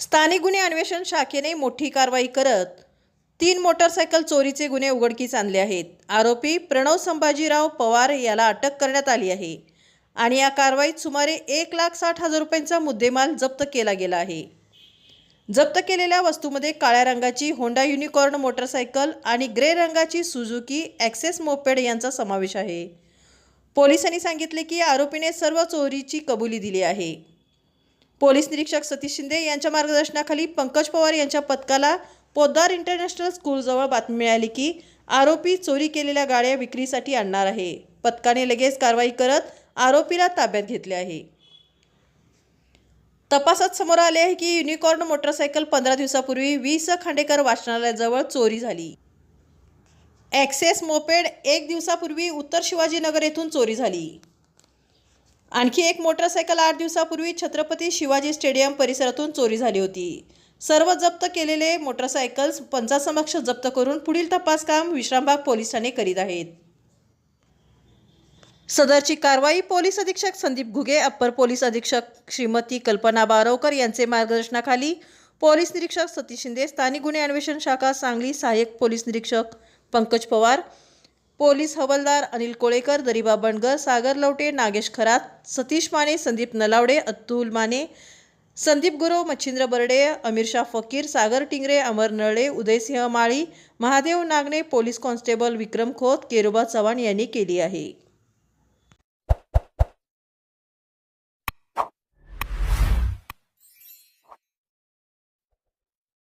स्थानिक गुन्हे अन्वेषण शाखेने मोठी कारवाई करत तीन मोटरसायकल चोरीचे गुन्हे उघडकीस आणले आहेत. आरोपी प्रणव संभाजीराव पवार याला अटक करण्यात आली आहे आणि या कारवाईत सुमारे एक लाख साठ हजार रुपयांचा मुद्देमाल जप्त केला गेला आहे. जप्त केलेल्या वस्तूमध्ये काळ्या रंगाची होंडा युनिकॉर्न मोटरसायकल आणि ग्रे रंगाची सुझुकी ॲक्सेस मोपेड यांचा समावेश आहे. पोलिसांनी सांगितले की आरोपीने सर्व चोरीची कबुली दिली आहे. पोलीस निरीक्षक सतीश शिंदे यांच्या मार्गदर्शनाखाली पंकज पवार यांच्या पथकाला पोद्दार इंटरनॅशनल स्कूलजवळ बातमी मिळाली की आरोपी चोरी केलेल्या गाड्या विक्रीसाठी आणणार आहे. पथकाने लगेच कारवाई करत आरोपीला ताब्यात घेतले आहे. तपासात समोर आले आहे की युनिकॉर्न मोटरसायकल पंधरा दिवसापूर्वी वी स खांडेकर वाचनालयाजवळ चोरी झाली. ॲक्सेस मोपेड एक दिवसापूर्वी उत्तर शिवाजीनगर येथून चोरी झाली. आणखी एक मोटरसायकल आठ दिवसापूर्वी छत्रपती शिवाजी स्टेडियम परिसरातून चोरी झाली होती. सर्व जप्त केलेले मोटरसायकल्स पंचासमक्ष जप्त करून पुढील तपास काम विश्रामबाग पोलीस ठाणे करीत आहेत. सदरची कारवाई पोलीस अधीक्षक संदीप घुगे अप्पर पोलीस अधीक्षक श्रीमती कल्पना बारवकर यांचे मार्गदर्शनाखाली पोलीस निरीक्षक सतीश शिंदे स्थानिक गुन्हे अन्वेषण शाखा सांगली सहाय्यक पोलीस निरीक्षक पंकज पवार पोलीस हवालदार अनिल कोळेकर दरिबा बंडगर सागर लवटे नागेश खरात सतीश माने संदीप नलावडे अतुल माने संदीप गुरव मच्छिंद्र बर्डे अमीरशा फकीर सागर टिंगरे अमर नळे उदयसिंह माळी महादेव नागणे पोलीस कॉन्स्टेबल विक्रम खोत केरोबा चव्हाण यांनी केली आहे.